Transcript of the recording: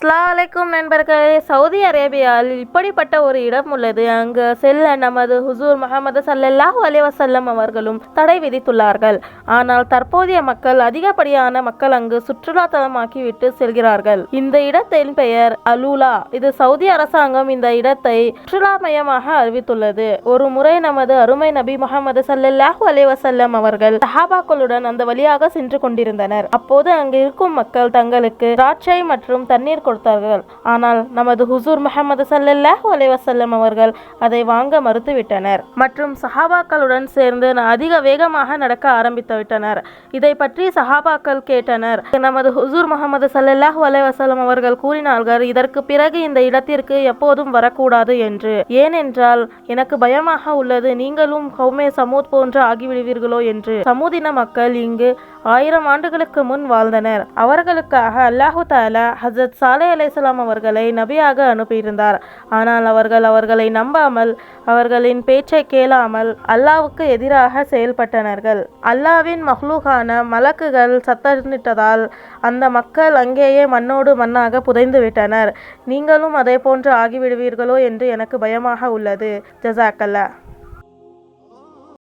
அஸ்ஸலாமு அலைக்கும் நண்பர்களே சவுதி அரேபியாவில் இப்படிப்பட்ட ஒரு இடம் உள்ளது. அங்கு செல்ல நமது ஹுசூர் முகமது சல்லல்லாஹு அலிவசல்லம் அவர்களும் தடை விதித்துள்ளார்கள். ஆனால் தற்போதைய மக்கள் அதிகப்படியான மக்கள் அங்கு சுற்றுலா தலமாக்கிவிட்டு செல்கிறார்கள். இந்த இடத்தின் பெயர் அலூலா. இது சவுதி அரசாங்கம் இந்த இடத்தை சுற்றுலா மையமாக அறிவித்துள்ளது. ஒரு முறை நமது அருமை நபி முகமது சல்லல்லாஹு அலிவசல்லம் அவர்கள் சஹாபாக்களுடன் அந்த வழியாக சென்று கொண்டிருந்தனர். அப்போது அங்கு இருக்கும் மக்கள் தங்களுக்கு திராட்சை மற்றும் தண்ணீர் கொடுத்தார்கள். ஆனால் நமது ஹுசூர் முகமது ஸல்லல்லாஹு அலைவசல்லம் அவர்கள் அதை வாங்க மறுத்துவிட்டனர். மற்றும் சஹாபாக்களுடன் சேர்ந்து அதிக வேகமாக நடக்க ஆரம்பித்து விட்டனர். இதை பற்றி சஹாபாக்கள் கேட்டனர். நமது ஹுசூர் முகமது ஸல்லல்லாஹு அலைவசல்லம் அவர்கள் கூறினார்கள் இதற்கு பிறகு இந்த இடத்திற்கு எப்போதும் வரக்கூடாது என்று. ஏனென்றால் எனக்கு பயமாக உள்ளது நீங்களும் கௌமே சமூத் போன்று ஆகிவிடுவீர்களோ என்று. சமூதின மக்கள் இங்கு ஆயிரம் ஆண்டுகளுக்கு முன் வாழ்ந்தனர். அவர்களுக்காக அல்லாஹு தாலா ஹசரத் சாலே அலைசலாம் அவர்களை நபியாக அனுப்பியிருந்தார். ஆனால் அவர்கள் அவர்களை நம்பாமல் அவர்களின் பேச்சை கேளாமல் அல்லாவுக்கு எதிராக செயல்பட்டனர்கள். அல்லாவின் மஹ்லூகான மலக்குகள் சத்தமிட்டதால் அந்த மக்கள் அங்கேயே மண்ணோடு மண்ணாக புதைந்து விட்டனர். நீங்களும் அதே போன்று ஆகிவிடுவீர்களோ என்று எனக்கு பயமாக உள்ளது. ஜசாக்கல்லா